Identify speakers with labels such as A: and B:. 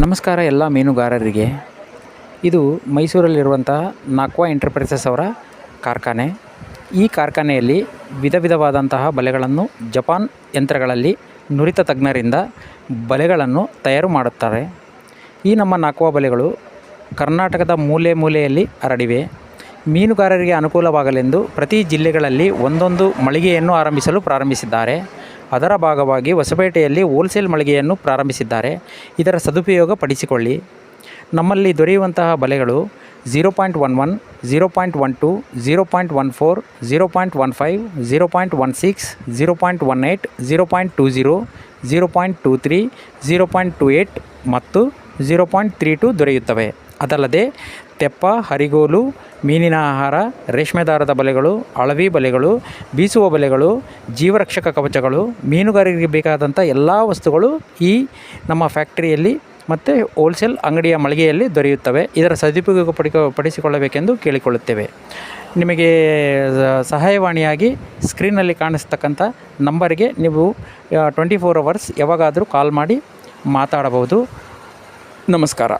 A: ನಮಸ್ಕಾರ ಎಲ್ಲ ಮೀನುಗಾರರಿಗೆ. ಇದು ಮೈಸೂರಲ್ಲಿರುವಂತಹ ನಾಕ್ವಾ ಎಂಟರ್ಪ್ರೈಸಸ್ ಅವರ ಕಾರ್ಖಾನೆ. ಈ ಕಾರ್ಖಾನೆಯಲ್ಲಿ ವಿಧ ವಿಧವಾದಂತಹ ಬಲೆಗಳನ್ನು ಜಪಾನ್ ಯಂತ್ರಗಳಲ್ಲಿ ನುರಿತ ತಜ್ಞರಿಂದ ಬಲೆಗಳನ್ನು ತಯಾರು ಮಾಡುತ್ತಾರೆ. ಈ ನಮ್ಮ ನಾಕ್ವಾ ಬಲೆಗಳು ಕರ್ನಾಟಕದ ಮೂಲೆ ಮೂಲೆಯಲ್ಲಿ ಹರಡಿವೆ. ಮೀನುಗಾರರಿಗೆ ಅನುಕೂಲವಾಗಲೆಂದು ಪ್ರತಿ ಜಿಲ್ಲೆಗಳಲ್ಲಿ ಒಂದೊಂದು ಮಳಿಗೆಯನ್ನು ಆರಂಭಿಸಲು ಪ್ರಾರಂಭಿಸಿದ್ದಾರೆ. ಅದರ ಭಾಗವಾಗಿ ಹೊಸಪೇಟೆಯಲ್ಲಿ ಹೋಲ್ಸೇಲ್ ಮಳಿಗೆಯನ್ನು ಪ್ರಾರಂಭಿಸಿದ್ದಾರೆ ಇದರ ಸದುಪಯೋಗ ಪಡಿಸಿಕೊಳ್ಳಿ ನಮ್ಮಲ್ಲಿ ದೊರೆಯುವಂತಹ ಬಲೆಗಳು zero point one one zero point one two zero point one four zero point one five zero point one six zero point one eight zero point two zero zero point two three zero point two eight ಮತ್ತು zero point three two ದೊರೆಯುತ್ತವೆ ಅದಲ್ಲದೆ ತೆಪ್ಪ, ಹರಿಗೋಲು, ಮೀನಿನ ಆಹಾರ ರೇಷ್ಮೆ ದಾರದ ಬಲೆಗಳು, ಅಳವಿ ಬಲೆಗಳು, ಬೀಸುವ ಬಲೆಗಳು, ಜೀವರಕ್ಷಕ ಕವಚಗಳು, ಮೀನುಗಾರರಿಗೆ ಬೇಕಾದಂಥ ಎಲ್ಲ ವಸ್ತುಗಳು ಈ ನಮ್ಮ ಫ್ಯಾಕ್ಟರಿಯಲ್ಲಿ ಮತ್ತು ಹೋಲ್ಸೇಲ್ ಅಂಗಡಿಯ ಮಳಿಗೆಯಲ್ಲಿ ದೊರೆಯುತ್ತವೆ. ಇದರ ಸದುಪಯೋಗ ಪಡಿಕ ಪಡಿಸಿಕೊಳ್ಳಬೇಕೆಂದು ಕೇಳಿಕೊಳ್ಳುತ್ತೇವೆ. ನಿಮಗೆ ಸಹಾಯವಾಣಿಯಾಗಿ ಸ್ಕ್ರೀನಲ್ಲಿ ಕಾಣಿಸ್ತಕ್ಕಂಥ ನಂಬರಿಗೆ ನೀವು ಟ್ವೆಂಟಿ ಫೋರ್ ಅವರ್ಸ್ ಯಾವಾಗಾದರೂ ಕಾಲ್ ಮಾಡಿ ಮಾತಾಡಬಹುದು. ನಮಸ್ಕಾರ.